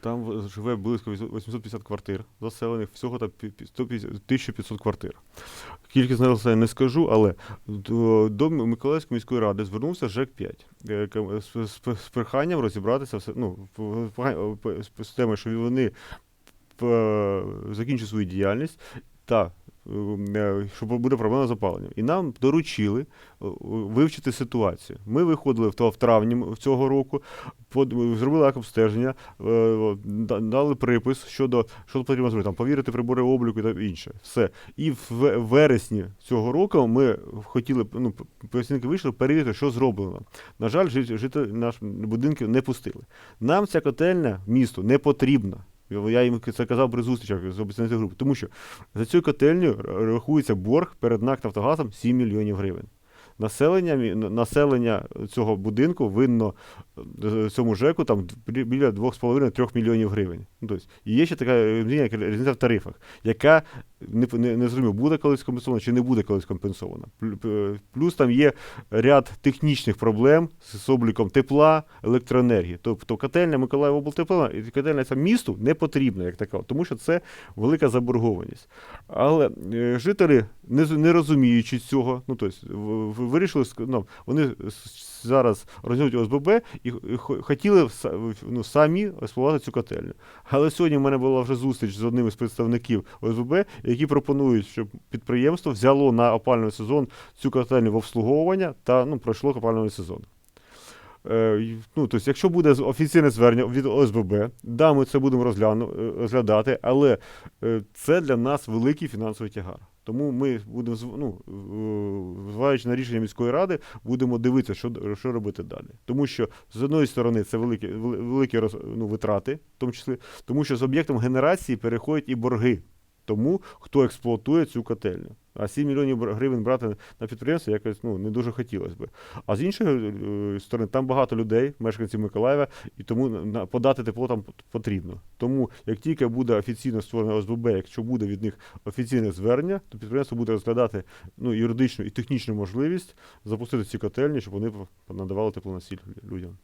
Там живе близько 850 квартир заселених, всього там пі- пі- 150 1500 квартир. Кількість населення не скажу, але до, Миколаївської міської ради звернувся ЖЕК 5 е, з, проханням розібратися все, ну, з- темою, що вони закінчують свою діяльність та що буде проблема з опаленням. І нам доручили е, вивчити ситуацію. Ми виходили в, то- в травні цього року, зробили обстеження, е, дали припис щодо що потрібно зробити, там повірити прибори обліку та інше. Все. І в вересні цього року ми хотіли, ну, працівники вийшли перевірити, що зроблено. На жаль, жит- жителі наші будинки не пустили. Нам ця котельня місту не потрібна. Я їм це казав при зустрічах з обіцянців групи, тому що за цю котельню рахується борг перед НАК «Нафтогазом» 7 мільйонів гривень. Населення, населення цього будинку винно цьому ЖЕКу там біля 2,5-3 мільйонів гривень. Ну, тобто, і є ще така е, як різниця в тарифах, яка не, не, не зрозуміло, буде колись компенсована чи не буде колись компенсована. Плюс там є ряд технічних проблем з, обліком тепла, електроенергії. Тобто котельня Миколаїв облтепла і котельня ця місту не потрібна, як така, тому що це велика заборгованість. Але е, жителі, не, не розуміючи цього, ну тобто, вирішили, ну, вони зараз організують ОСББ і, і хотіли ну, самі експлуатувати цю котельню. Але сьогодні в мене була вже зустріч з одним із представників ОСББ, які пропонують, щоб підприємство взяло на опалювальний сезон цю котельню в обслуговування та ну, пройшло опалювальний сезон. Е, ну, тобто, якщо буде офіційне звернення від ОСББ, да, ми це будемо розгляну, е, розглядати, але е, це для нас великий фінансовий тягар. Тому ми будемо, ну, зважаючи на рішення міської ради, будемо дивитися, що, що робити далі. Тому що з одної сторони це великі, великі роз- ну, витрати, в тому числі, тому що з об'єктом генерації переходять і борги тому, хто експлуатує цю котельню. А 7 мільйонів гривень брати на підприємство якось ну, не дуже хотілося би. А з іншої е, сторони, там багато людей, мешканців Миколаєва, і тому подати тепло там потрібно. Тому як тільки буде офіційно створено ОСББ, якщо буде від них офіційне звернення, то підприємство буде розглядати ну, юридичну і технічну можливість запустити ці котельні, щоб вони надавали теплоносіль людям.